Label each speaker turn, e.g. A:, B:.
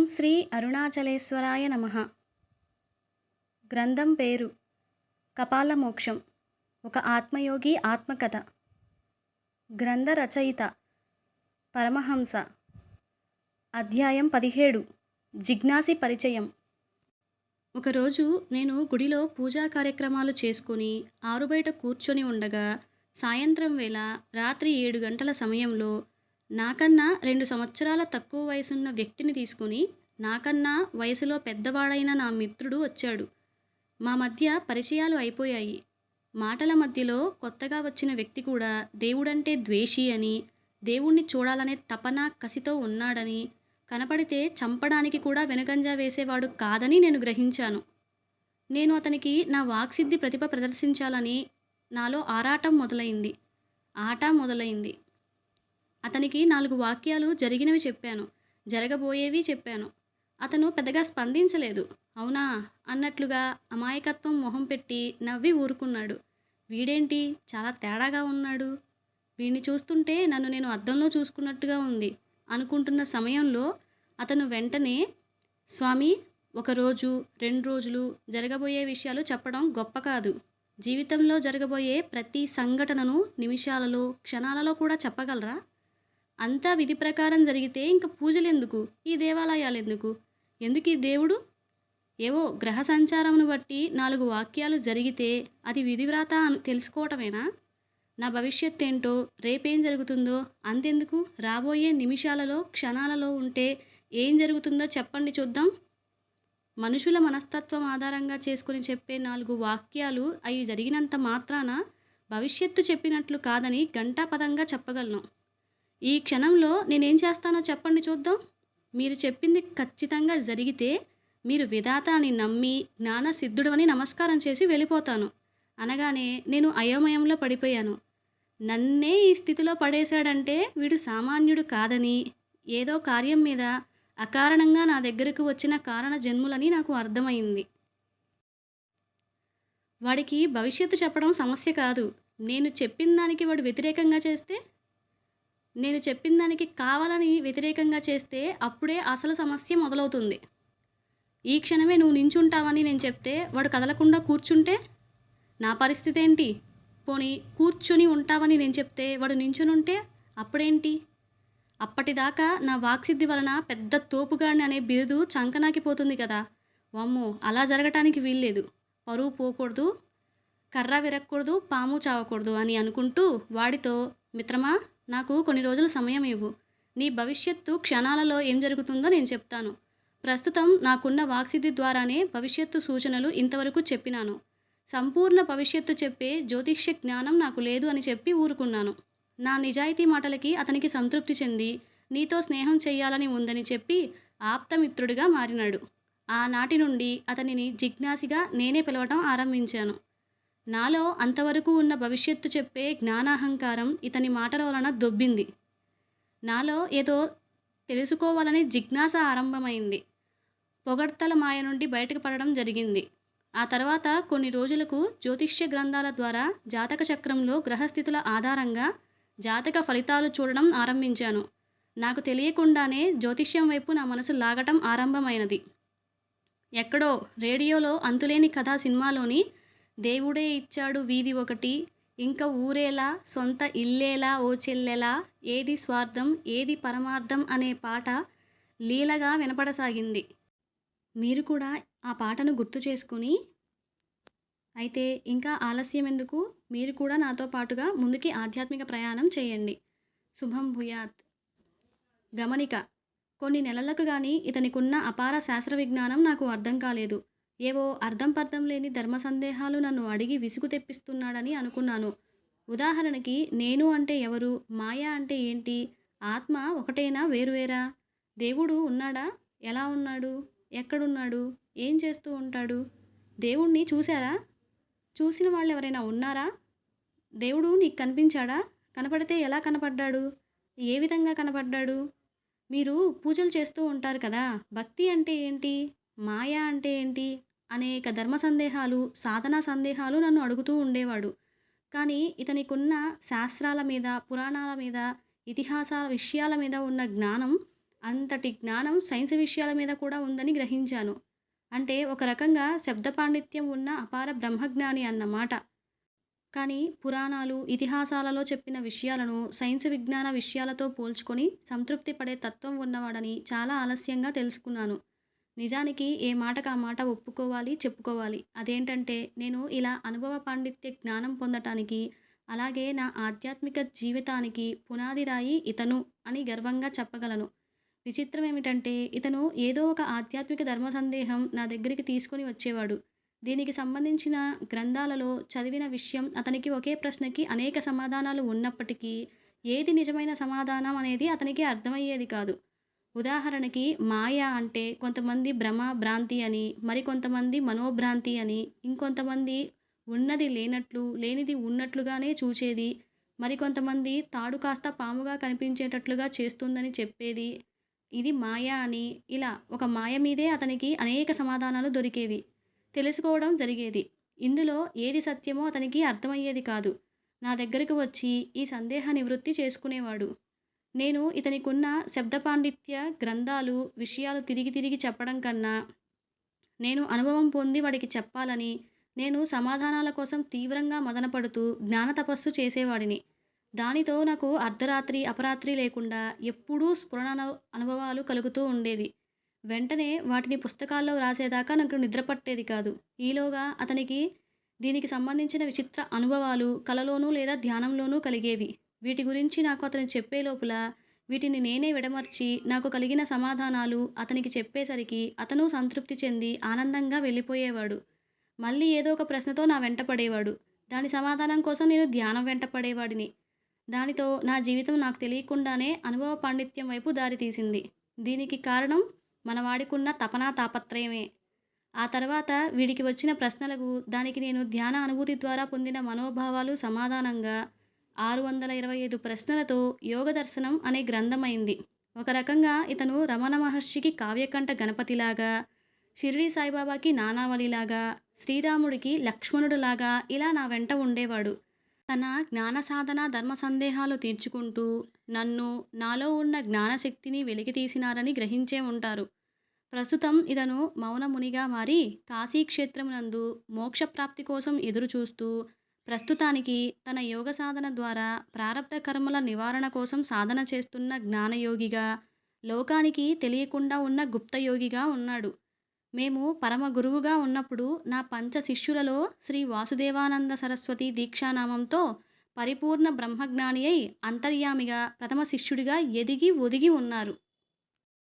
A: ఓం శ్రీ అరుణాచలేశ్వరాయ నమ. గ్రంథం పేరు కపాలమోక్షం ఒక ఆత్మయోగి ఆత్మకథ. గ్రంథ రచయిత పరమహంస. అధ్యాయం పదిహేడు. జిజ్ఞాసి పరిచయం. ఒకరోజు నేను గుడిలో పూజా కార్యక్రమాలు చేసుకుని ఆరుబయట కూర్చొని ఉండగా సాయంత్రం వేళ రాత్రి ఏడు గంటల సమయంలో నాకన్నా రెండు సంవత్సరాల తక్కువ వయసున్న వ్యక్తిని తీసుకుని నాకన్నా వయసులో పెద్దవాడైన నా మిత్రుడు వచ్చాడు. మా మధ్య పరిచయాలు అయిపోయాయి. మాటల మధ్యలో కొత్తగా వచ్చిన వ్యక్తి కూడా దేవుడంటే ద్వేషి అని దేవుణ్ణి చూడాలనే తపన కసితో ఉన్నాడని కనపడితే చంపడానికి కూడా వెనుకంజా వేసేవాడు కాదని నేను గ్రహించాను. నేను అతనికి నా వాక్సిద్ధి ప్రతిభ ప్రదర్శించాలని నాలో ఆరాటం మొదలైంది. ఆట మొదలైంది. అతనికి నాలుగు వాక్యాలు జరిగినవి చెప్పాను జరగబోయేవి చెప్పాను. అతను పెద్దగా స్పందించలేదు. అవునా? అన్నట్లుగా అమాయకత్వం మొహం పెట్టి నవ్వి ఊరుకున్నాడు. వీడేంటి? చాలా తేడాగా ఉన్నాడు. వీడిని చూస్తుంటే నన్ను నేను అద్దంలో చూసుకున్నట్టుగా ఉంది అనుకుంటున్న సమయంలో అతను వెంటనే స్వామి ఒకరోజు రెండు రోజులు జరగబోయే విషయాలు చెప్పడం గొప్ప కాదు. జీవితంలో జరగబోయే ప్రతి సంఘటనను నిమిషాలలో క్షణాలలో కూడా చెప్పగలరా? అంతా విధి ప్రకారం జరిగితే ఇంక పూజలు ఎందుకు ఈ దేవాలయాలు ఎందుకు ఎందుకు ఈ దేవుడు? ఏవో గ్రహ సంచారమును బట్టి నాలుగు వాక్యాలు జరిగితే అది విధివ్రాత అని తెలుసుకోవటమేనా నా భవిష్యత్ ఏంటో రేపేం జరుగుతుందో? అంతెందుకు? రాబోయే నిమిషాలలో క్షణాలలో ఉంటే ఏం జరుగుతుందో చెప్పండి చూద్దాం. మనుషుల మనస్తత్వం ఆధారంగా చేసుకుని చెప్పే నాలుగు వాక్యాలు అవి జరిగినంత మాత్రాన భవిష్యత్తు చెప్పినట్లు కాదని గంటాపదంగా చెప్పగలను. ఈ క్షణంలో నేనేం చేస్తానో చెప్పండి చూద్దాం. మీరు చెప్పింది ఖచ్చితంగా జరిగితే మీరు విధాత అని నమ్మి జ్ఞాన సిద్ధుడవని నమస్కారం చేసి వెళ్ళిపోతాను. అనగానే నేను అయోమయంలో పడిపోయాను. నన్నే ఈ స్థితిలో పడేశాడంటే వీడు సామాన్యుడు కాదని ఏదో కార్యం మీద అకారణంగా నా దగ్గరకు వచ్చిన కారణ జన్ములని నాకు అర్థమైంది. వాడికి భవిష్యత్తు చెప్పడం సమస్య కాదు. నేను చెప్పిన దానికి వాడు వ్యతిరేకంగా చేస్తే నేను చెప్పిన దానికి కావాలని వ్యతిరేకంగా చేస్తే అప్పుడే అసలు సమస్య మొదలవుతుంది. ఈ క్షణమే నువ్వు నించుంటావని నేను చెప్తే వాడు కదలకుండా కూర్చుంటే? నా పరిస్థితి ఏంటి పోనీ కూర్చుని ఉంటావని నేను చెప్తే వాడు నించుని ఉంటే అప్పుడేంటి? అప్పటిదాకా నా వాక్సిద్ధి వలన పెద్ద తోపుగాడిని అనే బిరుదు చంకనాకి పోతుంది కదా. వమ్మో అలా జరగటానికి వీల్లేదు. పరువు పోకూడదు కర్ర విరక్కూడదు పాము చావకూడదు అని అనుకుంటూ వాడితో మిత్రమా? నాకు కొన్ని రోజులు సమయం ఇవ్వు. నీ భవిష్యత్తు క్షణాలలో ఏం జరుగుతుందో నేను చెప్తాను. ప్రస్తుతం నాకున్న వాక్సిద్ధి ద్వారానే భవిష్యత్తు సూచనలు ఇంతవరకు చెప్పినాను. సంపూర్ణ భవిష్యత్తు చెప్పే జ్యోతిష్య జ్ఞానం నాకు లేదు అని చెప్పి ఊరుకున్నాను. నా నిజాయితీ మాటలకి అతనికి సంతృప్తి చెంది నీతో స్నేహం చేయాలని ఉందని చెప్పి ఆప్తమిత్రుడిగా మారినాడు. ఆనాటి నుండి అతనిని జిజ్ఞాసిగా నేనే పిలవటం ఆరంభించాను. నాలో అంతవరకు ఉన్న భవిష్యత్తు చెప్పే జ్ఞానాహంకారం ఇతని మాటల వలన దొబ్బింది. నాలో ఏదో తెలుసుకోవాలని జిజ్ఞాస ఆరంభమైంది. పొగడ్తల మాయ నుండి బయటకు పడడం జరిగింది. ఆ తర్వాత కొన్ని రోజులకు జ్యోతిష్య గ్రంథాల ద్వారా జాతక చక్రంలో గ్రహస్థితుల ఆధారంగా జాతక ఫలితాలు చూడడం ఆరంభించాను. నాకు తెలియకుండానే జ్యోతిష్యం వైపు నా మనసు లాగటం ఆరంభమైనది. ఎక్కడో రేడియోలో అంతులేని కథా సినిమాలోని దేవుడే ఇచ్చాడు వీధి ఒకటి. ఇంకా ఊరేలా సొంత ఇల్లేలా ఓ చెల్లెలా ఏది స్వార్థం ఏది పరమార్థం అనే పాట లీలగా వినపడసాగింది. మీరు కూడా ఆ పాటను గుర్తు చేసుకుని అయితే ఇంకా ఆలస్యం ఎందుకు? మీరు కూడా నాతో పాటుగా ముందుకి ఆధ్యాత్మిక ప్రయాణం చేయండి. శుభం భూయాత్. గమనిక కొన్ని నెలలకు కానీ ఇతనికున్న అపార శాస్త్ర విజ్ఞానం నాకు అర్థం కాలేదు. ఏవో అర్థం పర్థం లేని ధర్మ సందేహాలు నన్ను అడిగి విసుగు తెప్పిస్తున్నాడని అనుకున్నాను. ఉదాహరణకి నేను అంటే ఎవరు? మాయ అంటే ఏంటి? ఆత్మ ఒకటేనా? వేరువేరా? దేవుడు ఉన్నాడా? ఎలా ఉన్నాడు? ఎక్కడున్నాడు? ఏం చేస్తూ ఉంటాడు? దేవుణ్ణి చూశారా? చూసిన వాళ్ళు ఎవరైనా ఉన్నారా? దేవుడు నీకు కనిపించాడా? కనపడితే ఎలా కనపడ్డాడు? ఏ విధంగా కనపడ్డాడు? మీరు పూజలు చేస్తూ ఉంటారు కదా భక్తి అంటే ఏంటి? మాయ అంటే ఏంటి? అనేక ధర్మ సందేహాలు సాధనా సందేహాలు నన్ను అడుగుతూ ఉండేవాడు కానీ ఇతనికున్న శాస్త్రాల మీద పురాణాల మీద ఇతిహాసాల విషయాల మీద ఉన్న జ్ఞానం అంతటి జ్ఞానం సైన్స్ విషయాల మీద కూడా ఉందని గ్రహించాను. అంటే ఒక రకంగా శబ్ద పాండిత్యం ఉన్న అపార బ్రహ్మజ్ఞాని అన్నమాట. కానీ పురాణాలు, ఇతిహాసాలలో చెప్పిన విషయాలను సైన్స్ విజ్ఞాన విషయాలతో పోల్చుకొని సంతృప్తి పడే తత్వం ఉన్నవాడని చాలా ఆలస్యంగా తెలుసుకున్నాను. నిజానికి ఏ మాటకు ఆ మాట ఒప్పుకోవాలి, చెప్పుకోవాలి. అదేంటంటే నేను ఇలా అనుభవ పాండిత్య జ్ఞానం పొందటానికి, అలాగే నా ఆధ్యాత్మిక జీవితానికి పునాది రాయి ఇతను అని గర్వంగా చెప్పగలను. విచిత్రం ఏమిటంటే ఇతను ఏదో ఒక ఆధ్యాత్మిక ధర్మ సందేహం నా దగ్గరికి తీసుకొని వచ్చేవాడు. దీనికి సంబంధించిన గ్రంథాలలో చదివిన విషయం అతనికి ఒకే ప్రశ్నకి అనేక సమాధానాలు ఉన్నప్పటికీ ఏది నిజమైన సమాధానం అనేది అతనికి అర్థమయ్యేది కాదు. ఉదాహరణకి మాయ అంటే కొంతమంది భ్రమ, భ్రాంతి అని, మరికొంతమంది మనోభ్రాంతి అని, ఇంకొంతమంది ఉన్నది లేనట్లు, లేనిది ఉన్నట్లుగానే చూచేది, మరికొంతమంది తాడు కాస్త పాముగా కనిపించేటట్లుగా చేస్తుందని చెప్పేది. ఇది మాయా అని, ఇలా ఒక మాయ మీదే అతనికి అనేక సమాధానాలు దొరికేవి. తెలుసుకోవడం జరిగేది. ఇందులో ఏది సత్యమో అతనికి అర్థమయ్యేది కాదు. నా దగ్గరకు వచ్చి ఈ సందేహ నివృత్తి చేసుకునేవాడు. నేను ఇతనికున్న శబ్ద పాండిత్య గ్రంథాలు, విషయాలు తిరిగి తిరిగి చెప్పడం కన్నా, నేను అనుభవం పొంది వాడికి చెప్పాలని, నేను సమాధానాల కోసం తీవ్రంగా మదనపడుతూ జ్ఞాన తపస్సు చేసేవాడిని. దానితో నాకు అర్ధరాత్రి, అపరాత్రి లేకుండా ఎప్పుడూ స్ఫురణ అనుభవాలు కలుగుతూ ఉండేవి. వెంటనే వాటిని పుస్తకాల్లో వ్రాసేదాకా నాకు నిద్ర పట్టేది కాదు. ఈలోగా అతనికి దీనికి సంబంధించిన విచిత్ర అనుభవాలు కలలోనూ లేదా ధ్యానంలోనూ కలిగేవి. వీటి గురించి నాకు అతను చెప్పే లోపల వీటిని నేనే విడమర్చి నాకు కలిగిన సమాధానాలు అతనికి చెప్పేసరికి అతను సంతృప్తి చెంది ఆనందంగా వెళ్ళిపోయేవాడు. మళ్ళీ ఏదో ఒక ప్రశ్నతో నా వెంట పడేవాడు. దాని సమాధానం కోసం నేను ధ్యానం వెంట పడేవాడిని. దానితో నా జీవితం నాకు తెలియకుండానే అనుభవ పాండిత్యం వైపు దారి తీసింది. దీనికి కారణం మనవాడికున్న తపనా తాపత్రయమే. ఆ తర్వాత వీడికి వచ్చిన ప్రశ్నలకు దానికి నేను ధ్యాన అనుభూతి ద్వారా పొందిన మనోభావాలు సమాధానంగా ఆరు వందల ఇరవై ఐదు ప్రశ్నలతో యోగదర్శనం అనే గ్రంథమైంది. ఒక రకంగా ఇతను రమణ మహర్షికి కావ్యకంఠ గణపతిలాగా, షిరిడి సాయిబాబాకి నానావళిలాగా, శ్రీరాముడికి లక్ష్మణుడులాగా ఇలా నా వెంట ఉండేవాడు. తన జ్ఞాన సాధన ధర్మ సందేహాలు తీర్చుకుంటూ నన్ను, నాలో ఉన్న జ్ఞానశక్తిని వెలికితీసినారని గ్రహించే ఉంటారు. ప్రస్తుతం ఇతను మౌనమునిగా మారి కాశీక్షేత్రమునందు మోక్షప్రాప్తి కోసం ఎదురుచూస్తూ, ప్రస్తుతానికి తన యోగ సాధన ద్వారా ప్రారబ్ధ కర్మల నివారణ కోసం సాధన చేస్తున్న జ్ఞానయోగిగా, లోకానికి తెలియకుండా ఉన్న గుప్తయోగిగా ఉన్నాడు. మేము పరమ గురువుగా ఉన్నప్పుడు నా పంచ శిష్యులలో శ్రీ వాసుదేవానంద సరస్వతి దీక్షానామంతో పరిపూర్ణ బ్రహ్మజ్ఞాని అయి అంతర్యామిగా ప్రథమ శిష్యుడిగా ఎదిగి ఒదిగి ఉన్నారు.